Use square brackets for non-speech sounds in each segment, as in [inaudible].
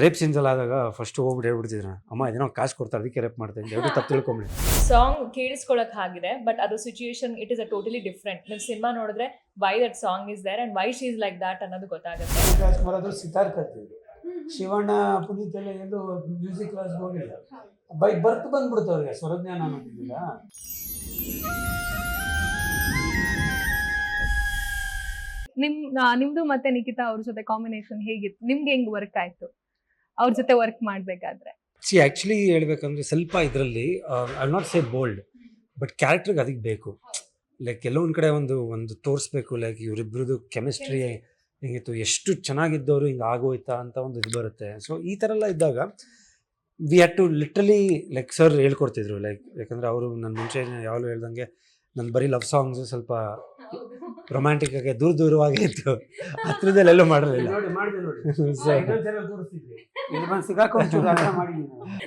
Rape scenes ಎಲ್ಲ ಆದಾಗ first ಹೋಗ್ಬಿಟ್ಟು ಹೇಳ್ಬಿಡ್ತಿದ್ರು ಅಮ್ಮ ಇದೇನೋ ಕಾಸ್ ಕೊಡ್ತಾರೆ ಅದಕ್ಕೆ ರೇಪ್ ಮಾಡ್ತೀನಿ ಎರಡು ತಪ್ಪು ತಿಳ್ಕೊಂಬಿಡಿ. ಸಾಂಗ್ ಕೇಳಿಸ್ಕೊಳಕ್ ಆಗಿದೆ ಬಟ್ ಅದು situation it is a totally different ನೀವು ಸಿನಿಮಾ ನೋಡಿದ್ರೆ why that song is there and why she is like that ಅನ್ನೋದು ಗೊತ್ತಾಗುತ್ತೆ. ರಾಜ್ಕುಮಾರ್ ಆದ್ರೂ ಸಿತಾರ್ ಕಲ್ತಿದ್ರು ಶಿವಣ್ಣ ಪುನೀತ್ ಎಲ್ಲ ಎಲ್ಲೂ ಮ್ಯೂಸಿಕ್ ಕ್ಲಾಸ್ ಹೋಗಿಲ್ಲ. ಬೈ ಬರ್ತ್ ಬಂದ್ಬಿಡ್ತು ಅವ್ರಿಗೆ ಸ್ವರಜ್ಞಾನ ಅನ್ನೋದಿಲ್ಲ. ನಿಮ್ ನಿಮ್ದು ಮತ್ತೆ ನಿಖಿತಾ ಅವ್ರ ಜೊತೆ ಕಾಂಬಿನೇಷನ್ ಹೇಗಿತ್ತು? ನಿಮ್ಗೆ ಹೆಂಗ್ ವರ್ಕ್ ಆಯ್ತು? ಅವ್ರ ಜೊತೆ ವರ್ಕ್ ಮಾಡ್ಬೇಕಾದ್ರೆ. ಸಿ ಆ್ಯಕ್ಚುಲಿ ಹೇಳ್ಬೇಕಂದ್ರೆ ಸ್ವಲ್ಪ ಇದರಲ್ಲಿ I not say bold but ಕ್ಯಾರೆಕ್ಟರ್ಗೆ ಅದಕ್ಕೆ ಬೇಕು. ಲೈಕ್ ಕೆಲವೊಂದು ಕಡೆ ಒಂದು ಒಂದು ತೋರಿಸ್ಬೇಕು ಲೈಕ್ ಇವರಿಬ್ಬರದು ಕೆಮಿಸ್ಟ್ರಿ ಹೆಂಗಿತ್ತು ಎಷ್ಟು ಚೆನ್ನಾಗಿದ್ದವರು ಹಿಂಗೆ ಆಗೋಯ್ತಾ ಅಂತ ಒಂದು ಇದು ಬರುತ್ತೆ. ಸೊ ಈ ಥರ ಎಲ್ಲ ಇದ್ದಾಗ we had to literally like sir ಹೇಳ್ಕೊಡ್ತಿದ್ರು like ಯಾಕಂದರೆ ಅವರು ನನ್ನ ಮುಂಚೆ ಯಾವಾಗಲೂ ಹೇಳ್ದಂಗೆ ನನ್ನ ಬರೀ ಲವ್ ಸಾಂಗ್ಸು ಸ್ವಲ್ಪ ರೊಮ್ಯಾಂಟಿಕ್ ಆಗಿ ದೂರ ದೂರವಾಗಿ ಇತ್ತು. ಹತ್ರದಲ್ಲಿ ಎಲ್ಲೂ ಮಾಡಿರಲಿಲ್ಲ ನೋಡಿ [laughs]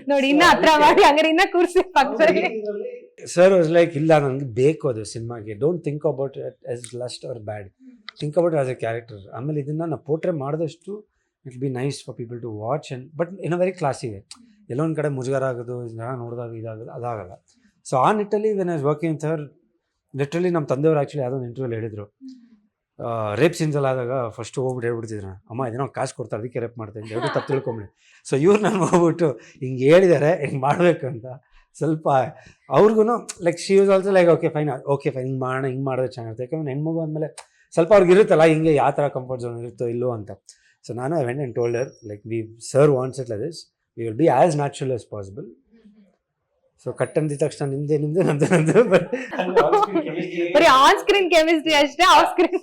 ನಾನು. ಇನ್ನ ಹತ್ರ ಮಾಡಿ ಹಂಗಾರೆ ಇನ್ನ ಕೂರ್ಸಿ ಪಕ್ಕದಲ್ಲಿ. ಇದ್ರಲ್ಲಿ ಸರ್ ವಾಸ್ ಲೈಕ್ ಇಲ್ಲ ನನಗೆ ಬೇಕು ಅದು ಸಿನಿಮಾಗೆ. Don't think about it as lust or bad think about as a character ಆಮೇಲೆ ಇದನ್ನ ನಾವು ಪೋಟ್ರೆ ಮಾಡಿದಷ್ಟು it be nice for people to watch and but in a very ಕ್ಲಾಸಿಗೆ ಎಲ್ಲೊಂದು ಕಡೆ ಮುಜುಗರ ಆಗೋದು ಜನ ನೋಡಿದಾಗ ಇದಾಗೋದು ಅದಾಗಲ್ಲ. ಸೊ ಆ ನಿಟ್ಟಲ್ಲಿ when I's working sir literally ನಮ್ಮ ತಂದೆಯವರು ಆ್ಯಕ್ಚುಲಿ ಯಾವುದೋ ಒಂದು ಇಂಟರ್ವ್ಯೂಲಿ ಹೇಳಿದರು. ರೇಪ್ ಸೀನ್ಸ್ ಎಲ್ಲ ಆದಾಗ ಫಸ್ಟ್ ಹೋಗ್ಬಿಟ್ಟು ಹೇಳ್ಬಿಡ್ತಿದ್ರು ಅಮ್ಮ ಇದೇನೋ ಕಾಸು ಕೊಡ್ತಾರೆ ಅದಕ್ಕೆ ರೇಪ್ ಮಾಡ್ತೀನಿ ಎರಡು ತಪ್ಪು ತಿಳ್ಕೊಂಬಿಡಿ. ಸೊ ಇವ್ರು ನಾನು ಹೋಗ್ಬಿಟ್ಟು, ಹಿಂಗೆ ಹೇಳಿದ್ದಾರೆ ಹಿಂಗೆ ಮಾಡಬೇಕು ಅಂತ. ಸ್ವಲ್ಪ ಅವ್ರಿಗೂ like she use also like okay fine okay fine ಹಿಂಗೆ ಮಾಡೋಣ ಹಿಂಗೆ ಮಾಡಿದ್ರೆ ಚೆನ್ನಾಗಿರುತ್ತೆ. ಯಾಕಂದ್ರೆ ಹೆಣ್ಮಗು ಅಂದಮೇಲೆ ಸ್ವಲ್ಪ ಅವ್ರಿಗೆ ಇರುತ್ತಲ್ಲ, ಹಿಂಗೆ ಯಾವ ಥರ ಕಂಫರ್ಟ್ ಝೋನ್ ಇರುತ್ತೋ ಇಲ್ಲೋ ಅಂತ. ಸೊ ನಾನು I went and told her like we sir wants it like this we will be as natural as possible so cut ಅಂದಿದ ತಕ್ಷಣ ನಿಮ್ದೇ ನಿಮ್ದು ನಂದು ನಂದು ಬರೀ ಆನ್ ಸ್ಕ್ರೀನ್ ಕೆಮಿಸ್ಟ್ರಿ ಅಷ್ಟೇ ಆಫ್ ಸ್ಕ್ರೀನ್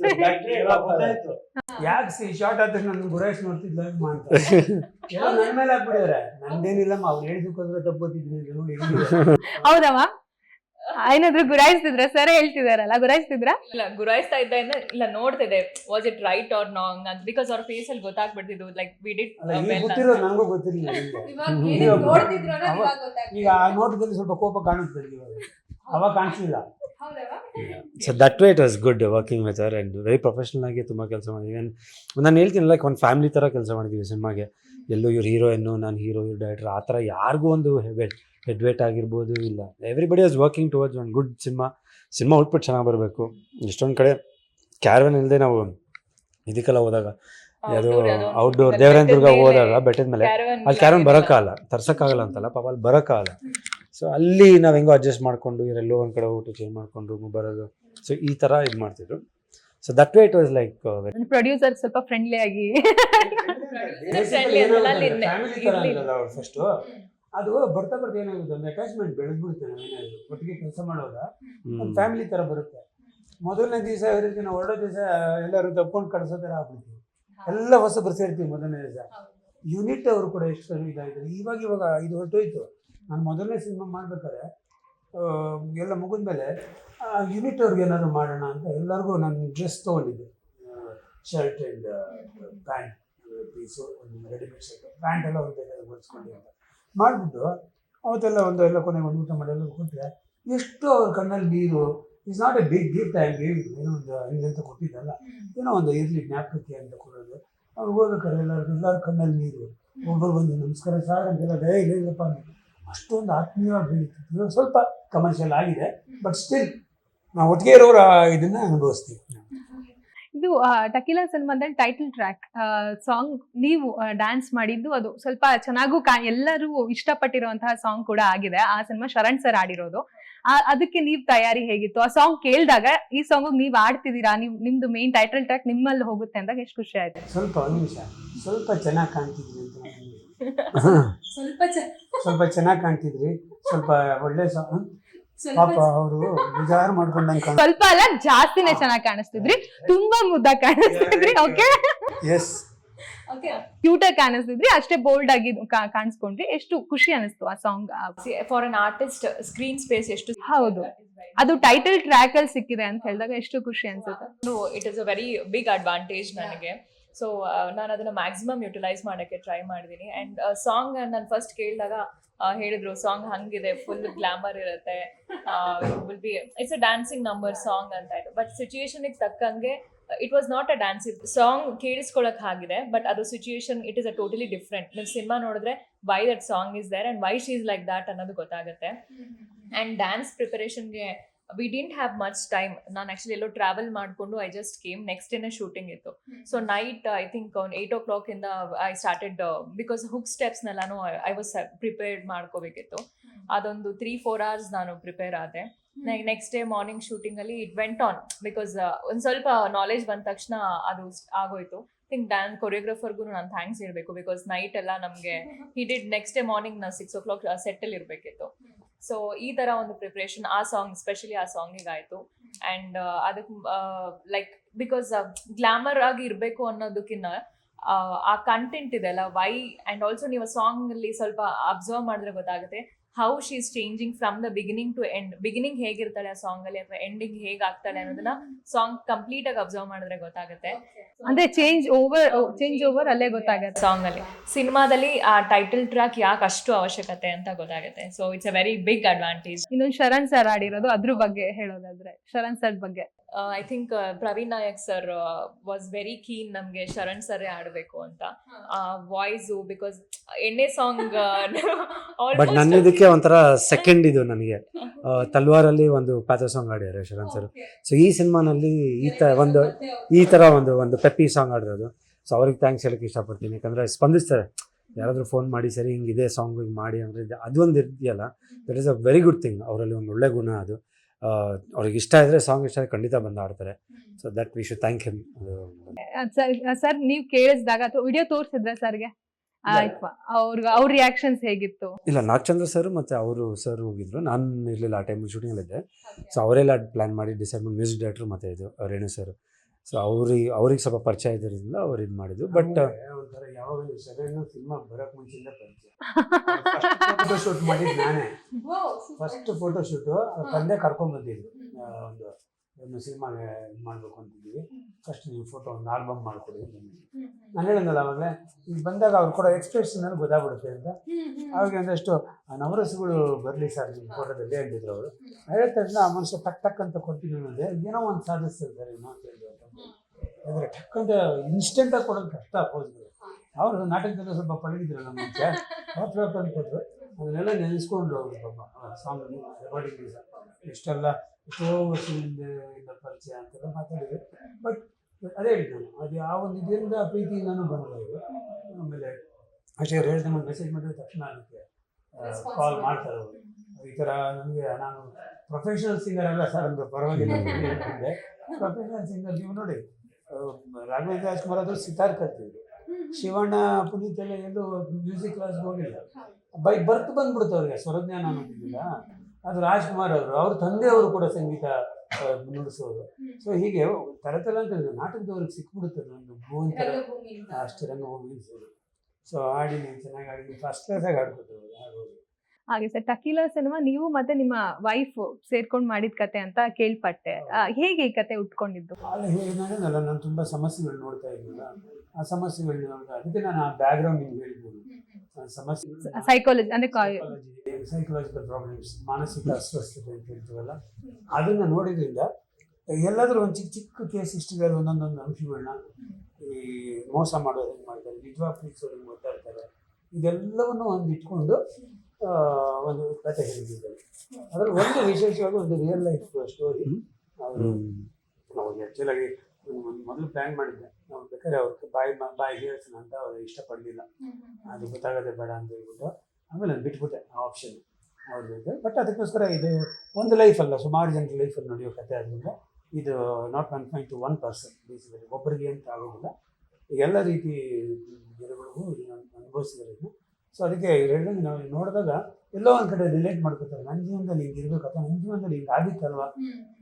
ಯಾಕೆ ಶಾರ್ಟ್ ಆದ ತಕ್ಷಣ ನನ್ನ ಗುರಾಯಿಸ್ ನೋಡ್ತಿದ್ಲ ಅಂತ [laughs] ನನ್ನ ಮೇಲೆ ಹಾಕ್ಬಿಡಿದ್ರೆ ನಂದೇನಿಲ್ಲಮ್ಮ ಅವ್ರು ಹೇಳಿದಕ್ಕೋಸ್ಕರ ಹೆಂಗಿದೆ. ಹೌದಮ್ಮ? ಏನಾದ್ರು ಗುರಾಯಿಸ್ತಿದ್ರ? ಸರ್ ಹೇಳ್ತಿದಾರಲ್ಲ ಗುರಾಯಿಸ್ತಿದ್ರ? ಇಲ್ಲ ಗುರಾಯಿಸ್ತಾ ಇದ್ದ ಇಲ್ಲ ನೋಡ್ತಿದೆ was it right or wrong ಅಂತ ಬಿಕಾಸ್ ಅವ್ರ ಫೇಸ್ ಅಲ್ಲಿ ಗೊತ್ತಾಗ್ಬಿಡ್ತಿದ್ವು ಲೈಕ್ ವಿ ಡಿಡ್ ಗೊತ್ತಿರೋ ನನಗೂ ಗೊತ್ತಿರಲಿಲ್ಲ. ಈಗ ಆ ನೋಟದಲ್ಲಿ ಸ್ವಲ್ಪ ಕೋಪ ಕಾಣಿಸ್ತದೆ ಇವಾಗ. ಅವಾಗ ಕಾಣಿಸ್ಲಿಲ್ಲ. So that way it was good working with hour and very professional ಆಗಿ ತುಂಬ ಕೆಲಸ ಮಾಡಿದ್ವಿ. ಆ್ಯಂಡ್ ನಾನು ಹೇಳ್ತೀನಿ ಲೈಕ್ ಒಂದು ಫ್ಯಾಮಿಲಿ ಥರ ಕೆಲಸ ಮಾಡಿದ್ದೀವಿ ಸಿನಿಮಾಗೆ. ಎಲ್ಲೂ ಇವ್ರು ಹೀರೋಯಿನ್ನು ನಾನು ಹೀರೋ ಇವ್ರು ಡೈರೆಕ್ಟರ್ ಆ ಥರ ಯಾರಿಗೂ ಒಂದು ಹೆಡ್ ಹೆಡ್ ಆಗಿರ್ಬೋದು ಇಲ್ಲ. ಎವ್ರಿಬಡಿ ಆಸ್ ವರ್ಕಿಂಗ್ ಟುವರ್ಡ್ಸ್ ಒಂದು ಗುಡ್ ಸಿನಿಮಾ ಸಿನಿಮಾ ಔಟ್ಪುಟ್ ಚೆನ್ನಾಗಿ ಬರಬೇಕು. ಎಷ್ಟೊಂದು ಕಡೆ ಕ್ಯಾರವನ್ ಇಲ್ಲದೆ ನಾವು ಇದಕ್ಕೆಲ್ಲ ಹೋದಾಗ ಅದು ಔಟ್ಡೋರ್ ದೇವರಾಯನ ಹೋದಾಗ ಬೆಟ್ಟದ ಮೇಲೆ ಅಲ್ಲಿ ಕ್ಯಾರ್ವನ್ ಬರೋಕ್ಕಾಗಲ್ಲ ತರ್ಸೋಕ್ಕಾಗಲ್ಲ ಅಂತಲ್ಲ ಪಾಪ ಅಲ್ಲಿ ಬರೋಕ್ಕಾಗಲ್ಲ ಸೊ ಅಲ್ಲಿ ನಾವು ಹೆಂಗೋ ಅಡ್ಜಸ್ಟ್ ಮಾಡಿಕೊಂಡು ಇವರೆಲ್ಲೋ ಒಂದು ಕಡೆ ಊಟ ಚೇಂಜ್ ಮಾಡಿಕೊಂಡು ಬರೋದು. ಸೊ ಈ ಥರ ಇದು ಮಾಡ್ತಿದ್ರು. So that way it was like producer ಸ್ವಲ್ಪ ಫ್ರೆಂಡ್ಲಿ ಆಗಿ ಅದು ಬರ್ತಾ ಬರ್ತಾ ಏನಾಗುತ್ತೆ ಒಂದು ಅಟ್ಯಾಚ್ಮೆಂಟ್ ಬೆಳೆದ್ಬಿಡುತ್ತೆ ನಾವೇನಾದ್ರು ಒಟ್ಟಿಗೆ ಕೆಲಸ ಮಾಡುವಾಗ ಒಂದು ಫ್ಯಾಮಿಲಿ ತರ ಬರುತ್ತೆ. ಮೊದಲನೇ ದಿವಸ ಇವ್ರಿಗೆ ನಾವು ಹೊರಡೋ ದಿವಸ ಎಲ್ಲರೂ ತಪ್ಕೊಂಡು ಕಳ್ಸೋ ಥರ ಆಗ್ಬಿಡ್ತೀವಿ. ಎಲ್ಲ ಹೊಸಬ್ರು ಸೇರ್ತೀವಿ ಮೊದಲನೇ ದಿವಸ. ಯೂನಿಟ್ ಅವರು ಕೂಡ ಎಷ್ಟು ಇದಾಗಿದ್ದಾರೆ. ಇವಾಗ ಇವಾಗ ಇದು ಹೊರಟೋಯ್ತು. ನಾನು ಮೊದಲನೇ ಸಿನಿಮಾ ಮಾಡ್ಬೇಕಾದ್ರೆ ಎಲ್ಲ ಮುಗಿದ ಮೇಲೆ ಯೂನಿಟ್ ಅವ್ರಿಗೆ ಏನಾದ್ರು ಮಾಡೋಣ ಅಂತ ಎಲ್ಲರಿಗೂ ನಾನು ಡ್ರೆಸ್ ತೊಗೊಂಡಿದ್ದೆ. ಶರ್ಟ್ ಆ್ಯಂಡ್ ಪ್ಯಾಂಟ್ ಪೀಸು ಒಂದು ರೆಡಿಮೇಡ್ ಶರ್ಟ್ ಪ್ಯಾಂಟ್ ಎಲ್ಲ ಒಂದು ಬೇಕಾದ್ರೆ ಬಳಸ್ಕೊಂಡು ಅಂತ. ಮಾಡಿಬಿಟ್ಟು ಅವತ್ತೆಲ್ಲ ಒಂದು ಎಲ್ಲ ಕೊನೆಗೆ ಒಂದು ಊಟ ಮಾಡಿ ಎಲ್ಲ ಕೊಟ್ಟರೆ ಎಷ್ಟು ಅವ್ರ ಕಣ್ಣಲ್ಲಿ ನೀರು is not a big gift I give ಏನೋ ಒಂದು ಅಂತ ಕೊಟ್ಟಿದ್ದಲ್ಲ. ಏನೋ ಒಂದು ಇರಲಿ ಜ್ಞಾಪಕಕ್ಕೆ ಅಂತ ಕೊಡೋದು. ಅವ್ರು ಹೋಗ್ಬೇಕಾದ್ರೆ ಎಲ್ಲರೂ ಎಲ್ಲರ ಕಣ್ಣಲ್ಲಿ ನೀರು. ಒಬ್ಬರು ಬಂದು ನಮಸ್ಕಾರ ಸಾರ್ ಅಂತೆಲ್ಲ ದಯ ಇಲ್ಲಪ್ಪ. ಅಂದ್ರು. ಅಷ್ಟೊಂದು ಆತ್ಮೀಯವಾಗಿ ಬೆಳೀತಿತ್ತು ಸ್ವಲ್ಪ ಕಮರ್ಷಿಯಲ್ ಆಗಿದೆ ಬಟ್ ಸ್ಟಿಲ್ ನಾವು ಒಟ್ಟಿಗೆ ಇರೋರ ಇದನ್ನು ಅನುಭವಿಸ್ತೀವಿ. ಇದು ಟಕಿಲಾ ಸಿನಿಮಾದ ಟೈಟಲ್ ಟ್ರ್ಯಾಕ್ ಸಾಂಗ್ ನೀವು ಡ್ಯಾನ್ಸ್ ಮಾಡಿದ್ದು ಅದು. ಸ್ವಲ್ಪ ಚೆನ್ನಾಗೂ ಕಾ ಎಲ್ಲರೂ ಇಷ್ಟಪಟ್ಟಿರುವಂತಹ ಸಾಂಗ್ ಕೂಡ ಆಗಿದೆ. ಆ ಸಿನಿಮಾ ಶರಣ್ ಸರ್ ಆಡಿರೋದು ಆ- ಅದಕ್ಕೆ ನೀವ್ ತಯಾರಿ ಹೇಗಿತ್ತು? ಆ ಸಾಂಗ್ ಕೇಳಿದಾಗ ಈ ಸಾಂಗ್ ನೀವ್ ಆಡ್ತಿದ್ದೀರಾ ನೀವು ನಿಮ್ದು ಮೇನ್ ಟೈಟಲ್ ಟ್ರ್ಯಾಕ್ ನಿಮ್ಮಲ್ಲಿ ಹೋಗುತ್ತೆ ಅಂದಾಗ ಎಷ್ಟು ಖುಷಿ ಆಯ್ತು? ಸ್ವಲ್ಪ ನಿಮಿಷ. ಸ್ವಲ್ಪ ಚೆನ್ನಾಗಿ ಕಾಣ್ತಿದ್ವಿ ಅಂತ [laughs] ಸ್ವಲ್ಪ ಸ್ವಲ್ಪ ಚೆನ್ನಾಗಿ ಕಾಣ್ತಿದ್ರಿ. ಸ್ವಲ್ಪ ಒಳ್ಳೆ ಸಾ ಹ್ಮ್? ಪಾಪ ಅವರು ಬೇಜಾರು ಮಾಡ್ಕೊಂಡಂಗೆ ಕಾಣ ಸ್ವಲ್ಪ ಅಲ್ಲ ಜಾಸ್ತಿನೇ ಚೆನ್ನಾಗಿ ಕಾಣಿಸ್ತಿದ್ರಿ. ತುಂಬಾ ಮುದ್ದ ಕಾಣಿಸ್ತಿದ್ರಿ ಓಕೆ ಎಸ್ ಕ್ಯೂಟ್ ಆಗಿ ಕಾಣಿಸ್ತಿದ್ರಿ ಅಷ್ಟೇ ಬೋಲ್ಡ್ ಆಗಿ ಕಾಣಿಸ್ಕೊಂಡ್ರಿ. ಎಷ್ಟು ಖುಷಿ ಅನಿಸ್ತು ಆ song for an artist screen space ಎಷ್ಟು ಹೌದು. ಅದು ಟೈಟಲ್ ಟ್ರ್ಯಾಕ್ ಅಲ್ಲಿ ಸಿಕ್ಕಿದೆ ಅಂತ ಹೇಳಿದಾಗ ಎಷ್ಟು ಖುಷಿ ಅನ್ಸುತ್ತೆ? It is a very big advantage ನನಗೆ. ಸೊ ನಾನು ಅದನ್ನ ಮ್ಯಾಕ್ಸಿಮಮ್ ಯುಟಿಲೈಸ್ ಮಾಡೋಕ್ಕೆ ಟ್ರೈ ಮಾಡಿದ್ದೀನಿ ಆ್ಯಂಡ್ ಸಾಂಗ್ ನಾನು ಫಸ್ಟ್ ಕೇಳಿದಾಗ ಹೇಳಿದ್ರು ಸಾಂಗ್ ಹಂಗಿದೆ ಫುಲ್ ಗ್ಲಾಮರ್ ಇರುತ್ತೆ. Will be it's a dancing number song ಅಂತ ಇತ್ತು ಬಟ್ ಸಿಚುಯೇಷನ್ಗೆ ತಕ್ಕಂಗೆ it was not a dance song ಕೇಳಿಸ್ಕೊಳಕ್ ಆಗಿದೆ. ಬಟ್ ಅದು situation it is a totally different ನೀವು ಸಿನಿಮಾ ನೋಡಿದ್ರೆ why that song is there and why she is like that ಅನ್ನೋದು ಗೊತ್ತಾಗುತ್ತೆ. And dance ಪ್ರಿಪರೇಷನ್ಗೆ we didn't have much time ನಾನು actually ಎಲ್ಲೋ travel ಮಾಡಿಕೊಂಡು I just came next ಡೇನೇ shooting ಇತ್ತು. So night I think ಒಂದು ಏಯ್ಟ್ ಓ ಕ್ಲಾಕಿಂದ ಐ ಸ್ಟಾರ್ಟೆಡ್ ಬಿಕಾಸ್ ಹುಕ್ ಸ್ಟೆಪ್ಸ್ನೆಲ್ಲಾನು ಐ ವಾಸ್ ಪ್ರಿಪೇರ್ಡ್ ಮಾಡ್ಕೋಬೇಕಿತ್ತು. ಅದೊಂದು ತ್ರೀ ಫೋರ್ ಅವರ್ಸ್ ನಾನು ಪ್ರಿಪೇರ್ ಆದೆ. ನೆಕ್ಸ್ಟ್ ಡೇ ಮಾರ್ನಿಂಗ್ ಶೂಟಿಂಗಲ್ಲಿ ಇಟ್ ವೆಂಟ್ ಆನ್ ಬಿಕಾಸ್ ಒಂದು ಸ್ವಲ್ಪ ನಾಲೆಜ್ ಬಂದ ತಕ್ಷಣ ಅದು ಆಗೋಯ್ತು. ಥಿಂಕ್ ಡ್ಯಾನ್ ಕೊರಿಯೋಗ್ರಫರ್ಗೂ ನಾನು ಥ್ಯಾಂಕ್ಸ್ ಹೇಳಬೇಕು ಬಿಕಾಸ್ ನೈಟ್ ಎಲ್ಲ ನಮಗೆ he did next day morning ನಾನು ಸಿಕ್ಸ್ ಓ ಕ್ಲಾಕ್ ಸೆಟ್ಟಲ್ಲಿ ಇರಬೇಕಿತ್ತು ಸೊ ಈ ಥರ ಒಂದು ಪ್ರಿಪ್ರೇಷನ್ ಆ ಸಾಂಗ್ ಸ್ಪೆಷಲಿ ಆ ಸಾಂಗಿಗೆ ಆಯಿತು. ಆ್ಯಂಡ್ ಅದಕ್ಕೆ ಲೈಕ್ ಬಿಕಾಸ್ ಗ್ಲಾಮರ್ ಆಗಿ ಇರಬೇಕು ಅನ್ನೋದಕ್ಕಿನ್ನ ಆ, ಕಂಟೆಂಟ್ ಇದೆ ಅಲ್ಲ ವೈ ಆ್ಯಂಡ್ ಆಲ್ಸೋ ನೀವು ಸಾಂಗ್ ಅಲ್ಲಿ ಸ್ವಲ್ಪ ಅಬ್ಸರ್ವ್ ಮಾಡಿದ್ರೆ ಗೊತ್ತಾಗುತ್ತೆ. How she is changing from the beginning to end beginning ಹೇಗಿರ್ತಾಳೆ ಆ ಸಾಂಗ್ ಅಲ್ಲಿ ಅಥವಾ ಎಂಡಿಂಗ್ ಹೇಗೆ ಆಗ್ತಾಳೆ ಅನ್ನೋದನ್ನ ಸಾಂಗ್ ಕಂಪ್ಲೀಟ್ ಆಗಿ ಅಬ್ಸರ್ವ್ ಮಾಡಿದ್ರೆ ಗೊತ್ತಾಗುತ್ತೆ. ಅಂದ್ರೆ ಚೇಂಜ್ ಓವರ್ ಚೇಂಜ್ ಓವರ್ ಅಲ್ಲೇ ಗೊತ್ತಾಗುತ್ತೆ. ಸಾಂಗ್ ಅಲ್ಲಿ. ಸಿನಿಮಾದಲ್ಲಿ ಆ ಟೈಟಲ್ ಟ್ರ್ಯಾಕ್ ಯಾಕೆ ಅಷ್ಟು ಅವಶ್ಯಕತೆ ಅಂತ ಗೊತ್ತಾಗುತ್ತೆ. So it's a very big advantage ಇನ್ನೊಂದು ಶರಣ್ ಸರ್ ಆಡಿರೋದು ಅದ್ರ ಬಗ್ಗೆ ಹೇಳೋದಾದ್ರೆ. ಶರಣ್ ಸರ್ ಬಗ್ಗೆ. I think Praveen Nayak sir was very keen ನಮಗೆ ಶರಣ್ ಸರ್ ಆಡಬೇಕು ಅಂತ. ವಾಯ್ಸು ಬಿಕಾಸ್ ಎಣ್ಣೆ ಸಾಂಗ್ ಬಟ್ ನನ್ನ ಇದಕ್ಕೆ ಒಂಥರ ಸೆಕೆಂಡ್ ಇದು ನನಗೆ. [laughs] ತಲ್ವಾರಲ್ಲಿ ಒಂದು ಪ್ಯಾಥ ಸಾಂಗ್ ಆಡ್ಯಾರೆ ಶರಣ್ ಸರ್ ಸೊ ಈ ಸಿನಿಮಾನಲ್ಲಿ ಈ ತರ ಒಂದು ಈ ಥರ ಒಂದು ಒಂದು ಪೆಪ್ಪಿ ಸಾಂಗ್ ಆಡಿರೋದು ಸೊ ಅವ್ರಿಗೆ ಥ್ಯಾಂಕ್ಸ್ ಹೇಳಕ್ಕೆ ಇಷ್ಟಪಡ್ತೀನಿ. ಯಾಕಂದ್ರೆ ಸ್ಪಂದಿಸ್ತಾರೆ. ಯಾರಾದರೂ ಫೋನ್ ಮಾಡಿ ಸರಿ ಹಿಂಗೆ ಇದೇ ಸಾಂಗ್ ಹಿಂಗೆ ಮಾಡಿ ಅಂದರೆ ಅದೊಂದು ಇದೆಯಲ್ಲ that is a very good thing ಅವರಲ್ಲಿ ಒಂದು ಒಳ್ಳೆ ಗುಣ ಅದು. ಅವ್ರಿಗೆ ಇಷ್ಟ ಇದ್ರೆ ಸಾಂಗ್ ಇಷ್ಟ ಆದರೆ ಖಂಡಿತ ಬಂದು ಆಡ್ತಾರೆ so that we should thank him sir ನೀವು ಕೇಳಿಸಿದಾಗ ಅಥವಾ ವಿಡಿಯೋ ತೋರಿಸಿದ್ರೆ ಸರ್ಗೆ? ಆಯ್ತು. ಅವ್ರಿಗೆ ಅವ್ರ ರಿಯಾಕ್ಷನ್ಸ್ ಹೇಗಿತ್ತು? ಇಲ್ಲ ನಾಗಚಂದ್ರ ಸರ್ ಮತ್ತೆ ಅವರು ಸರ್ ಹೋಗಿದ್ರು. ನಾನು ಇರಲಿಲ್ಲ ಆ ಟೈಮಲ್ಲಿ ಶೂಟಿಂಗಲ್ಲಿದ್ದೆ ಸೊ ಅವರೆಲ್ಲ ಪ್ಲ್ಯಾನ್ ಮಾಡಿ ಡಿಸೈಡ್ ಮಾಡಿ ಮ್ಯೂಸಿಕ್ ಡೈರೆಕ್ಟರ್ ಮತ್ತೆ ಇದು ರೇಣು ಸರ್ ಸೊ ಅವ್ರಿಗೆ ಅವ್ರಿಗೆ ಸ್ವಲ್ಪ ಪರಿಚಯ ಇದ್ರಿಂದ ಅವ್ರು ಇದು ಮಾಡಿದ್ರು ಬಟ್ ಒಂಥರ ಯಾವಾಗ ಶರಣ್ ಸಿನಿಮಾ ಬರೋಕ್ ಮುಂಚೆಯಿಂದ ಪರಿಚಯ. ಫೋಟೋ ಶೂಟ್ ಮಾಡಿದ್ದು ನಾನೇ. ಫಸ್ಟ್ ಫೋಟೋ ಶೂಟು ತಂದೆ ಕರ್ಕೊಂಡ್ ಬಂದಿದ್ರು. ಒಂದು ಒಂದು ಸಿನಿಮಾ ಮಾಡಬೇಕು ಅಂತಿದ್ದೀವಿ. ಫಸ್ಟ್ ನೀವು ಫೋಟೋ ಒಂದು ಆಲ್ಬಮ್ ಮಾಡಿಕೊಡಿ ನಾನು ಹೇಳಿದ್ನಲ್ಲ ಆಮೇಲೆ ಈಗ ಬಂದಾಗ ಅವ್ರು ಕೂಡ ಎಕ್ಸ್ಪ್ರೆಷನ್ ಅಲ್ಲಿ ಗೊತ್ತಾಗ್ಬಿಡುತ್ತೆ ಅಂತ. ಅವಾಗ ಒಂದಷ್ಟು ನವರಸಗಳು ಬರಲಿ ಸರ್ ನಿಮ್ಮ ಫೋಟೋದಲ್ಲಿ ಹೇಳಿದ್ರು ಅವರು. ಹೇಳಿದ ತಕ್ಷಣ ಆ ಮನುಷ್ಯ ಟಕ್ ಟಕ್ ಅಂತ ಕೊಡ್ತೀನಿ ಅನ್ನೋದೇ ಏನೋ ಒಂದು ಸಾಧಿಸ್ತಾರೆ ಸರ್ ಇನ್ನೂ ಅಂತ ಹೇಳಿದ್ರು ಆದರೆ ಟಕ್ ಅಂತ ಇನ್ಸ್ಟೆಂಟಾಗಿ ಕೊಡೋದು ಕಷ್ಟ ಪೋಸ್ಗಳು ಅವರು ನಾಟಕದಲ್ಲಿ ಸ್ವಲ್ಪ ಪಳಗಿದ್ರು ನಮ್ಮ ಮುಂಚೆ. ಅವ್ರು ಅಂತ ಕೊಟ್ಟರು ಅದನ್ನೆಲ್ಲ ನೆನೆಸ್ಕೊಂಡ್ರು ಅವರು ಪಾಪ ಸಾಂಗ್ ರೆಕಾರ್ಡಿಂಗ್ ಇಷ್ಟೆಲ್ಲ ಎಷ್ಟೋ ವರ್ಷದಿಂದ ಪರಿಚಯ ಅಂತೆಲ್ಲ ಮಾತಾಡಿದೆ ಬಟ್ ಅದೇ ಹೇಳಿದ್ದು ನಾನು ಅದು ಆ ಒಂದು ಇದರಿಂದ ನಾನು ಬಂದವರು ಆಮೇಲೆ ಅಷ್ಟೇ ಹೇಳಿದ ನಮಗೆ ಮೆಸೇಜ್ ಮಾಡಿದ ತಕ್ಷಣ ಅದಕ್ಕೆ ಕಾಲ್ ಮಾಡ್ತಾರೆ. ಅವರು. ಈ ಥರ ನನಗೆ ನಾನು ಪ್ರೊಫೆಷನಲ್ ಸಿಂಗರ್ ಅಲ್ಲ ಸರ್ ಅಂದ್ರೆ ಪರವಾಗಿಲ್ಲ ಹೇಳ್ತಿದ್ದೆ. ಪ್ರೊಫೆಷನಲ್ ಸಿಂಗರ್ ನೀವು ನೋಡಿ ರಾಘವೇಂದ್ರ ರಾಜ್ಕುಮಾರ್ ಆದರೂ ಸಿತಾರ್ ಕಲ್ತಿದ್ರು. ಶಿವಣ್ಣ ಪುನೀತ್ ಎಲ್ಲ ಎಲ್ಲೂ ಮ್ಯೂಸಿಕ್ ಕ್ಲಾಸ್ಗೆ ಹೋಗಿಲ್ಲ. ಬೈ ಬರ್ತ್ ಬಂದ್ಬಿಡ್ತು ಅವ್ರಿಗೆ ಸ್ವರಜ್ಞಾನ ಅನ್ನೋದಿಲ್ಲ ಅದು ರಾಜ್ಕುಮಾರ್ ಅವರು ಅವ್ರ ತಂದೆಯವರು ಕೂಡ ಸಂಗೀತ ನುಡಿಸೋರು ಸೊ ಹೀಗೆ ತರತಲ ಅಂತ ಹೇಳಿದ್ರು ನಾಟಕದವ್ರಿಗೆ ಸಿಕ್ಬಿಡುತ್ತೆ ನನ್ನ ಭೂಮಿ ಥರ ಅಷ್ಟು ರಂಗಭೂಮಿ ಹೋಗಿ ಸೊ ಹಾಡಿ ನೀವು ಚೆನ್ನಾಗಿ ಹಾಡಿ ಫಸ್ಟ್ ಕ್ಲಾಸಾಗಿ ಹಾಡ್ಕೊತಾರೆ ಹಾಡೋರು ಹಾಗೆ ಸರ್ ಟಕೀಲಾ ಸಿನಿಮಾ ನೀವು ಮತ್ತೆ ನಿಮ್ಮ ವೈಫ್ ಸೇರ್ಕೊಂಡು ಮಾಡಿದ ಕತೆ ಅಂತ ಕೇಳ್ಪಟ್ಟೆ. ಆ, ಹೇಗೆ ಈ ಕತೆ ಉಟ್ಕೊಂಡಿದ್ದು? ಅಲ್ಲಿ ಹೇಗೆ ಹೇಳಿದ್ನಲ್ಲ ನಾನು ತುಂಬ ಸಮಸ್ಯೆಗಳು ನೋಡ್ತಾ ಇದ್ನಲ್ಲ. ಆ ಸಮಸ್ಯೆಗಳು ಅದಕ್ಕೆ ನಾನು ಆ ಬ್ಯಾಕ್ಗ್ರೌಂಡ್ ನಿಮ್ಗೆ ಹೇಳ್ಬೋದು. ಆ ಸಮಸ್ಯೆ ಸೈಕಾಲಜಿ ಅಂದ್ರೆ ಸೈಕಲಾಜಿಕಲ್ ಪ್ರಾಬ್ಲಮ್ಸ್ ಮಾನಸಿಕ ಅಸ್ವಸ್ಥತೆ ಅಂತ ಹೇಳ್ತೀವಲ್ಲ ಅದನ್ನು ನೋಡಿದ್ರಿಂದ ಎಲ್ಲಾದರೂ ಒಂದು ಚಿಕ್ಕ ಚಿಕ್ಕ ಕೇಸ್ ಹಿಸ್ಟ್ರಿಗಳಲ್ಲಿ ಒಂದೊಂದೊಂದು ಅಂಶಗಳನ್ನ ಈ ಮೋಸ ಮಾಡೋದು ಹೆಂಗೆ ಮಾಡ್ತಾರೆ ನಿಜವಾಗ ಪ್ರೀತಿಸೋದು ಹೆಂಗೆ ಗೊತ್ತಾಗ್ತಾರೆ ಇದೆಲ್ಲವನ್ನು ಒಂದು ಇಟ್ಕೊಂಡು ಒಂದು ಕತೆ ಹೇಳಿದ್ದಾರೆ. ಅದರಲ್ಲಿ ಒಂದು ವಿಶೇಷವಾಗಿ ಒಂದು ರಿಯಲ್ ಲೈಫ್ ಸ್ಟೋರಿ ಅವರು ನಾವು ಆ್ಯಕ್ಚುಲಾಗಿ ಒಂದು ಮೊದಲು ಪ್ಲ್ಯಾನ್ ಮಾಡಿದ್ದೆ. ನಾವು ಬೇಕಾದ್ರೆ ಅವ್ರಿಗೆ ಬಾಯಿ ಮ- ಬಾಯಿ ಹೇಳ್ತೀನಿ ಅಂತ ಅವ್ರು ಇಷ್ಟಪಡಲಿಲ್ಲ. ಅದು ಗೊತ್ತಾಗೋದೇ ಬೇಡ ಅಂತ ಹೇಳ್ಬಿಟ್ಟು ಆಮೇಲೆ ನಾನು ಬಿಟ್ಬಿಟ್ಟೆ ಆ ಆಪ್ಷನ್ ಅವ್ರಿಗೆ ಬಟ್ ಅದಕ್ಕೋಸ್ಕರ ಇದು ಒಂದು ಲೈಫ್ ಅಲ್ಲ ಸುಮಾರು ಜನರ ಲೈಫಲ್ಲಿ ನಡೆಯೋ ಕತೆ ಆದ್ದರಿಂದ ಇದು not one point two one person basically ಒಬ್ಬರಿಗೆ ಅಂತ ಆಗೋದಿಲ್ಲ. ಈಗ ಎಲ್ಲ ರೀತಿ ಜನಗಳಿಗೂ ಅನುಭವಿಸಿದ್ದಾರೆ ಇದನ್ನ ಸೊ ಅದಕ್ಕೆ ಇವ್ರು ನಾವು ನೋಡಿದಾಗ ಎಲ್ಲೋ ಒಂದು ಕಡೆ ರಿಲೇಟ್ ಮಾಡ್ಕೋತಾರೆ. ನನ್ನ ಜೀವನದಲ್ಲಿ ಹಿಂಗೆ ಇರಬೇಕು ಅಥವಾ ನನ್ನ ಜೀವನದಲ್ಲಿ ಹಿಂಗೆ ಆಗಿತ್ತಲ್ವಾ?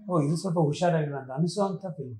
ಓ ಇದು ಸ್ವಲ್ಪ ಹುಷಾರಾಗಿಲ್ಲ ಅಂತ ಅನಿಸೋವಂಥ ಫಿಲ್ಮ್